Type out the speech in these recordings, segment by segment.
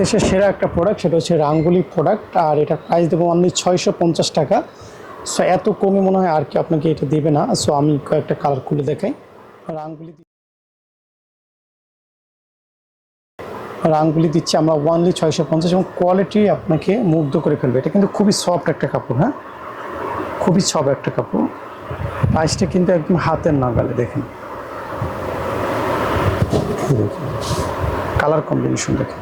দেশের সেরা একটা প্রোডাক্ট সেটা হচ্ছে রাঙ্গুলি প্রোডাক্ট আর এটা প্রাইস দেবো অনলি ছয়শো পঞ্চাশ টাকা। সো এত কমে মনে হয় আর কি আপনাকে এটা দেবে না। সো আমি কয়েকটা কালার খুলে দেখাই। রাঙ্গুলি রাঙ্গুলি দিচ্ছি আমরা ওয়ানলি ছয়শো পঞ্চাশ এবং কোয়ালিটি আপনাকে মুগ্ধ করে ফেলবে। এটা কিন্তু খুবই সফট একটা কাপড় হ্যাঁ? খুবই সফট একটা কাপড়। প্রাইসটা কিন্তু একদম হাতের নাগালে, দেখেন। কালার কম্বিনেশন দেখেন।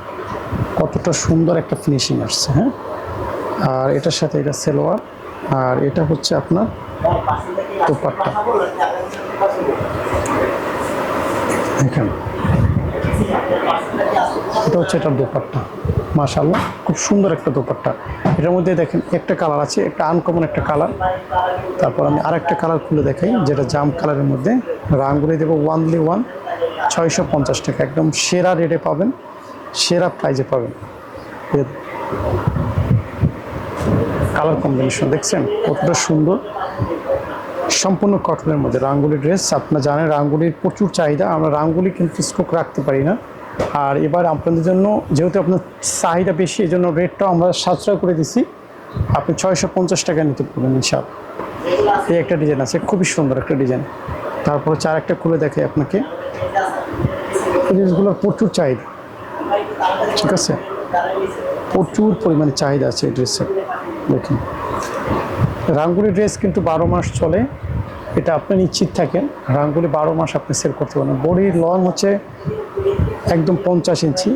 কতটা সুন্দর একটা ফিনিশিং আসছে হ্যাঁ? আর এটার সাথে এটা সেলোয়ার, আর এটা হচ্ছে আপনার এখানে এটা হচ্ছে এটা দোপাট্টা মাশাল্লাহ খুব সুন্দর একটা দোপাট্টা। এটার মধ্যে দেখেন একটা কালার আছে, একটা আনকমন একটা কালার। তারপর আমি আর একটা কালার খুলে দেখাই, যেটা জাম কালারের মধ্যে। রাঙ্গুলি দেবো ওয়ানলি ওয়ান ছয়শো পঞ্চাশ টাকা, একদম সেরা রেটে পাবেন। সেরা প্রাইজে পাবেন। কালার কম্বিনেশন দেখছেন? কতটা সুন্দর। সম্পূর্ণ কটনের মধ্যে রাঙ্গুলি ড্রেস আপনারা জানেন রাঙ্গুলির প্রচুর চাহিদা, আমরা রাঙ্গুলি কিন্তু স্টক রাখতে পারি না। আর এবার আপনাদের জন্য, যেহেতু আপনার চাহিদা বেশি এই জন্য রেটটাও আমরা সাশ্রয় করে দিছি। আপনি ছয়শো পঞ্চাশ টাকা নিতে পারবেন ইনশাল এই একটা ডিজাইন আছে, খুবই সুন্দর একটা ডিজাইন তারপর চার একটা খুলে দেখে আপনাকে। জিনিসগুলোর প্রচুর চাহিদা। ঠিক আছে? প্রচুর পরিমাণে চাহিদা আছে এই ড্রেসের দেখুন। রাঙ্গুলি ড্রেস কিন্তু বারো মাস চলে। এটা আপনি নিশ্চিত থাকেন, রাঙ্গুলি বারো মাস আপনি সেল করতে পারবেন। বডির লং হচ্ছে একদম পঞ্চাশ ইঞ্চি,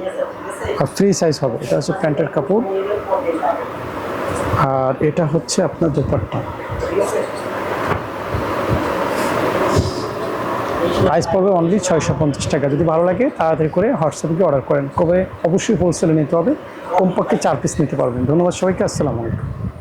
আর ফ্রি সাইজ হবে। এটা হচ্ছে প্যান্টের কাপড়। আর এটা হচ্ছে আপনার দোপাট্টা। প্রাইস পড়বে অনলি ছয়শো পঞ্চাশ টাকা। যদি ভালো লাগে, তাড়াতাড়ি করে হোয়াটসঅ্যাপে অর্ডার করেন। কবে? অবশ্যই হোলসেলে নিতে হবে। কমপক্ষে চার পিস নিতে পারবেন। ধন্যবাদ সবাইকে, আসসালামু আলাইকুম।